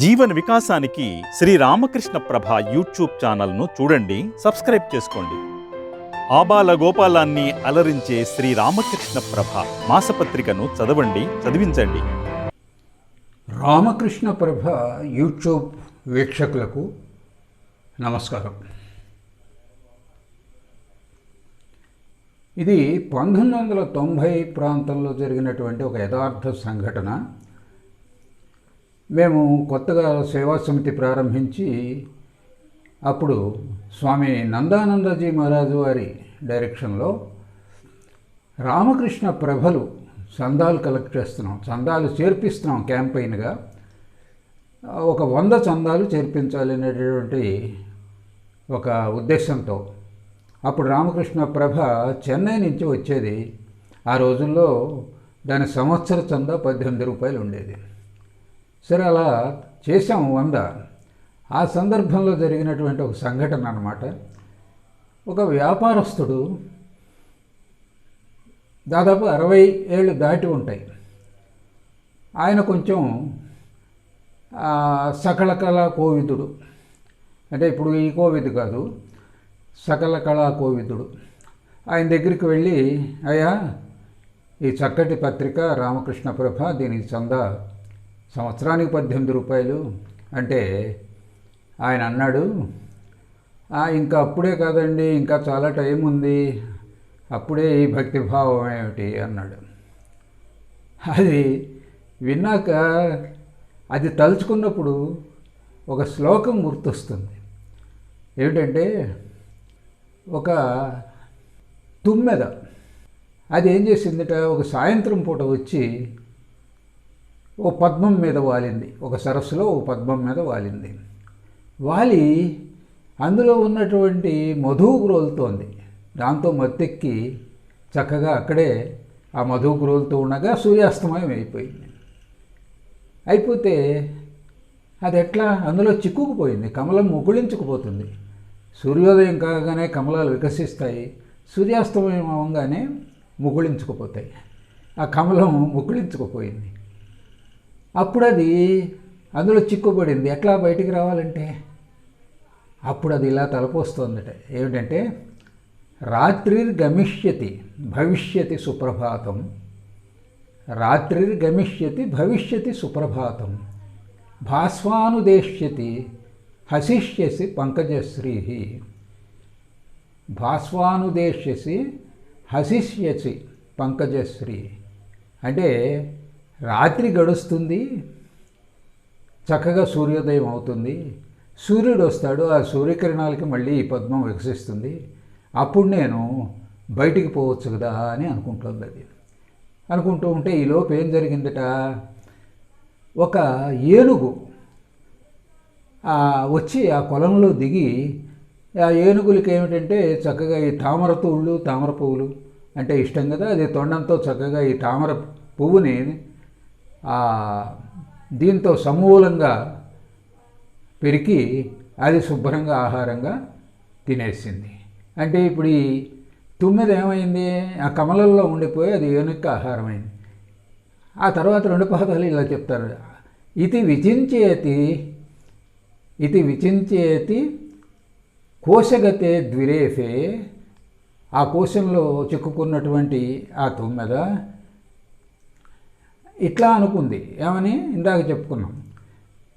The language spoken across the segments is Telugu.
జీవన వికాసానికి శ్రీ రామకృష్ణ ప్రభ యూట్యూబ్ ఛానల్ను చూడండి సబ్స్క్రైబ్ చేసుకోండి. ఆబాల గోపాలాన్ని అలరించే శ్రీ రామకృష్ణ ప్రభ మాసపత్రికను చదవండి చదివించండి. రామకృష్ణ ప్రభ యూట్యూబ్ వీక్షకులకు నమస్కారం. ఇది పంతొమ్మిది వందల తొంభై ప్రాంతంలో జరిగినటువంటి ఒక యథార్థ సంఘటన. మేము కొత్తగా సేవా సమితి ప్రారంభించి అప్పుడు స్వామి నందానందజీ మహారాజు వారి డైరెక్షన్లో రామకృష్ణ ప్రభలు చందాలు కలెక్ట్ చేస్తున్నాం చందాలు చేర్పిస్తున్నాం క్యాంపెయిన్గా ఒక వంద చందాలు చేర్పించాలి అనేటటువంటి ఒక ఉద్దేశంతో. అప్పుడు రామకృష్ణ ప్రభ చెన్నై నుంచి వచ్చేది. ఆ రోజుల్లో దాని సంవత్సర చందా పద్దెనిమిది రూపాయలు ఉండేది. సరే అలా చేసాం వంద. ఆ సందర్భంలో జరిగినటువంటి ఒక సంఘటన అన్నమాట. ఒక వ్యాపారస్తుడు దాదాపు అరవై ఏళ్ళు దాటి ఉంటాయి. ఆయన కొంచెం సకల కళా కోవిదుడు. అంటే ఇప్పుడు ఈ కోవిద్ కాదు సకల కళా కోవిదుడు. ఆయన దగ్గరికి వెళ్ళి అయ్యా ఈ చక్కటి పత్రిక రామకృష్ణ ప్రభ దీనికి చందా. సంవత్సరానికి పద్దెనిమిది రూపాయలు. అంటే ఆయన అన్నాడు ఇంకా అప్పుడే కాదండి ఇంకా చాలా టైం ఉంది అప్పుడే ఈ భక్తిభావం ఏమిటి? అన్నాడు. అది విన్నాక అది తలుచుకున్నప్పుడు ఒక శ్లోకం గుర్తొస్తుంది. ఏమిటంటే ఒక తుమ్మెద. అది ఏం చేసిందట ఒక సాయంత్రం పూట వచ్చి ఓ పద్మం మీద వాలింది. ఒక సరస్సులో ఓ పద్మం మీద వాలింది. వాలి అందులో ఉన్నటువంటి మధువు గ్రోలుతోంది దాంతో మత్తెక్కి చక్కగా అక్కడే ఆ మధువు గ్రోలుతూ ఉండగా సూర్యాస్తమయం అయిపోయింది. అయిపోతే అది ఎట్లా? అందులో చిక్కుకుపోయింది. కమలం ముకుళించుకుపోతుంది. సూర్యోదయం కాగానే కమలాలు వికసిస్తాయి. సూర్యాస్తమయం అవగానే ముకుళించుకుపోతాయి. ఆ కమలం ముకుళించుకుపోయింది. అప్పుడు అది అందులో చిక్కుపడింది ఎట్లా బయటికి రావాలంటే? అప్పుడు అది ఇలా తలపోస్తుందట ఏమిటంటే రాత్రిర్గమిష్యతి భవిష్యతి సుప్రభాతం. రాత్రిర్గమిష్యతి భవిష్యతి సుప్రభాతం. భాస్వానుదేశ్యతి హసిష్యసి పంకజశ్రీ భాస్వానుదేశ్యసి హసిష్యసి పంకజశ్రీ అంటే రాత్రి గడుస్తుంది చక్కగా సూర్యోదయం అవుతుంది. సూర్యుడు వస్తాడు ఆ సూర్యకిరణాలకి మళ్ళీ ఈ పద్మం వికసిస్తుంది. అప్పుడు నేను బయటికి పోవచ్చు కదా అని అనుకుంటుంది అది. అనుకుంటూ ఉంటే ఈలోపు ఏం జరిగిందట? ఒక ఏనుగు ఆ వచ్చి ఆ కొలంలో దిగి ఆ ఏనుగులకి ఏమిటంటే చక్కగా ఈ తామర తూళ్ళు తామర పువ్వులు అంటే ఇష్టం కదా అది తొండంతో చక్కగా ఈ తామర పువ్వుని దీంతో సమూలంగా పెరిగి అది శుభ్రంగా ఆహారంగా తినేసింది. అంటే ఇప్పుడు ఈ తుమ్మెద ఏమైంది? ఆ కమలల్లో ఉండిపోయి అది ఏనుక ఆహారమైంది. ఆ తర్వాత రెండు పాదాలు ఇలా చెప్తారు. ఇది విచించేతి ఇది విచించేతి కోశగతే ద్విరేఫే. ఆ కోశంలో చిక్కుకున్నటువంటి ఆ తుమ్మెద ఇట్లా అనుకుంది. ఏమని? ఇందాక చెప్పుకున్నాం.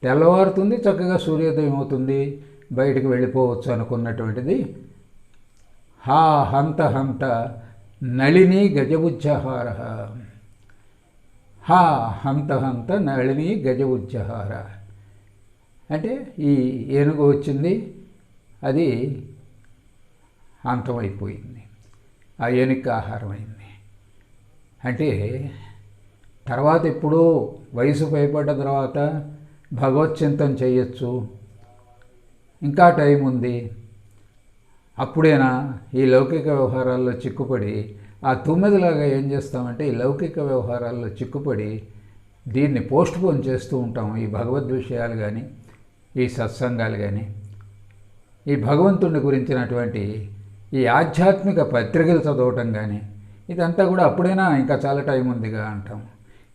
తెల్లవారుతుంది చక్కగా సూర్యోదయం అవుతుంది బయటికి వెళ్ళిపోవచ్చు అనుకున్నటువంటిది. హా హంత హంత నళిని గజబుజ్జహార. హా హంత హంత నళిని గజబుజ్జహార. అంటే ఈ ఏనుగు వచ్చింది అది అంతమైపోయింది. ఆ ఏనుగు ఆహారం అయింది అంటే తర్వాత ఎప్పుడూ వయసు పైపడ్డ తర్వాత భగవచ్చింతం చేయొచ్చు. ఇంకా టైం ఉంది. అప్పుడేనా ఈ లౌకిక వ్యవహారాల్లో చిక్కుపడి ఆ తొమ్మిదిలాగా ఏం చేస్తామంటే ఈ లౌకిక వ్యవహారాల్లో చిక్కుపడి దీన్ని పోస్ట్పోన్ చేస్తూ ఉంటాం ఈ భగవద్ విషయాలు కానీ ఈ సత్సంగాలు కానీ ఈ భగవంతుని గురించినటువంటి ఈ ఆధ్యాత్మిక పత్రికలు చదవటం కానీ ఇదంతా కూడా అప్పుడైనా ఇంకా చాలా టైం ఉందిగా అంటాం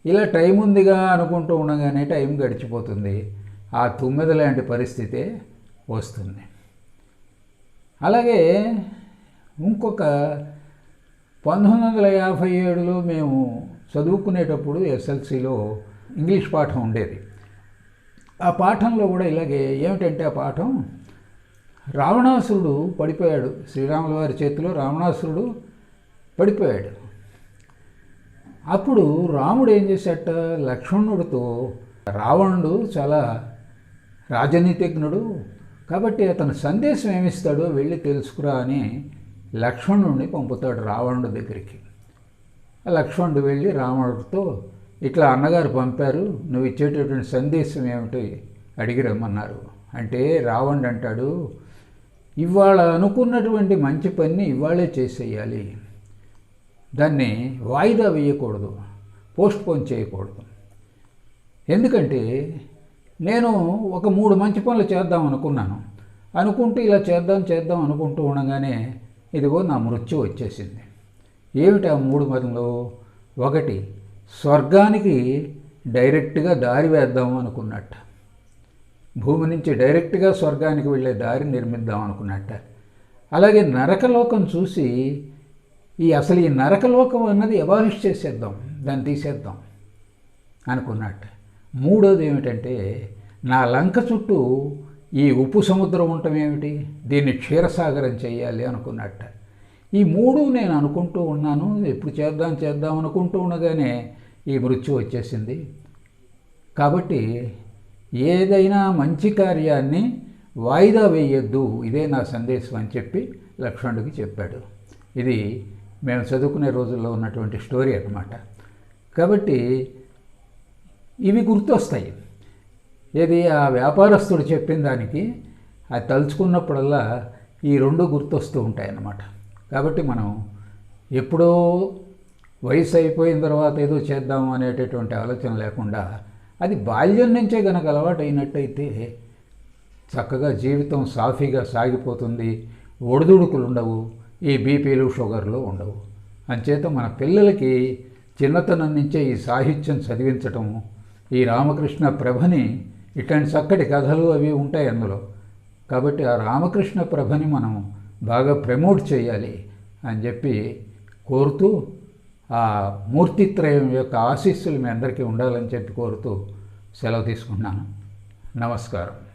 ఇలా టైం ఉందిగా అనుకుంటూ ఉండగానే టైం గడిచిపోతుంది. ఆ తుమ్మెద లాంటి పరిస్థితే వస్తుంది. అలాగే ఇంకొక పంతొమ్మిది వందల యాభై ఏడులో మేము చదువుకునేటప్పుడు ఎస్ఎల్సిలో ఇంగ్లీష్ పాఠం ఉండేది. ఆ పాఠంలో కూడా ఇలాగే ఏమిటంటే ఆ పాఠం? రావణాసురుడు పడిపోయాడు. శ్రీరాముల వారి చేతిలో రావణాసురుడు పడిపోయాడు. అప్పుడు రాముడు ఏం చేశాట? లక్ష్మణుడితో రావణుడు చాలా రాజనీతిజ్ఞుడు కాబట్టి అతను సందేశం ఏమిస్తాడో వెళ్ళి తెలుసుకురా అని లక్ష్మణుడిని పంపుతాడు రావణుడి దగ్గరికి. లక్ష్మణుడు వెళ్ళి రావణుడితో ఇట్లా అన్నగారు పంపారు నువ్వు ఇచ్చేటటువంటి సందేశం ఏమిటి? అడిగి రమ్మన్నారు అంటే రావణుడు అంటాడు ఇవాళ అనుకున్నటువంటి మంచి పని ఇవాళే చేసేయాలి. దాన్ని వాయిదా వేయకూడదు పోస్ట్పోన్ చేయకూడదు. ఎందుకంటే నేను ఒక మూడు మంచి పనులు చేద్దాం అనుకున్నాను. అనుకుంటూ ఇలా చేద్దాం చేద్దాం అనుకుంటూ ఉండగానే ఇదిగో నా మృత్యు వచ్చేసింది. ఏమిటి ఆ మూడు పనులు? ఒకటి స్వర్గానికి డైరెక్ట్గా దారి వేద్దాం అనుకున్నట్ట. భూమి నుంచి డైరెక్ట్గా స్వర్గానికి వెళ్ళే దారి నిర్మిద్దాం అనుకున్నట్ట. అలాగే నరకలోకం చూసి ఈ అసలు ఈ నరకలోకం అన్నది ఎవాలిష్ చేసేద్దాం దాన్ని తీసేద్దాం అనుకున్నట్టు. మూడోది ఏమిటంటే నా లంక చుట్టూ ఈ ఉప్పు సముద్రం ఉండటం ఏమిటి? దీన్ని క్షీరసాగరం చేయాలి అనుకున్నట్ట. ఈ మూడు నేను అనుకుంటూ ఉన్నాను ఎప్పుడు చేద్దాం చేద్దాం అనుకుంటూ ఉండగానే ఈ మృత్యు వచ్చేసింది. కాబట్టి ఏదైనా మంచి కార్యాన్ని వాయిదా వేయొద్దు ఇదే నా సందేశం అని చెప్పి లక్ష్మణుడికి చెప్పాడు. ఇది మేము చదువుకునే రోజుల్లో ఉన్నటువంటి స్టోరీ అన్నమాట. కాబట్టి ఇవి గుర్తొస్తాయి. ఏది ఆ వ్యాపారస్తుడు చెప్పిన దానికి అది తలుచుకున్నప్పుడల్లా ఈ రెండు గుర్తొస్తూ ఉంటాయి అన్నమాట కాబట్టి మనం ఎప్పుడో వయసు అయిపోయిన తర్వాత ఏదో చేద్దాం అనేటటువంటి ఆలోచన లేకుండా అది బాల్యం నుంచే కనుక అలవాటు అయినట్టయితే చక్కగా జీవితం సాఫీగా సాగిపోతుంది ఒడిదుడుకులు ఉండవు ఈ బీపీలు షుగర్లు ఉండవు. అంచేత మన పిల్లలకి చిన్నతనం నుంచే ఈ సాహిత్యం చదివించటం ఈ రామకృష్ణ ప్రభని ఇట్లాంటి చక్కటి కథలు అవి ఉంటాయి అందులో. కాబట్టి ఆ రామకృష్ణ ప్రభని మనం బాగా ప్రమోట్ చేయాలి అని చెప్పి కోరుతూ ఆ మూర్తిత్రయం యొక్క ఆశీస్సులు మీ అందరికీ ఉండాలని చెప్పి కోరుతూ సెలవు తీసుకుంటున్నాను. నమస్కారం.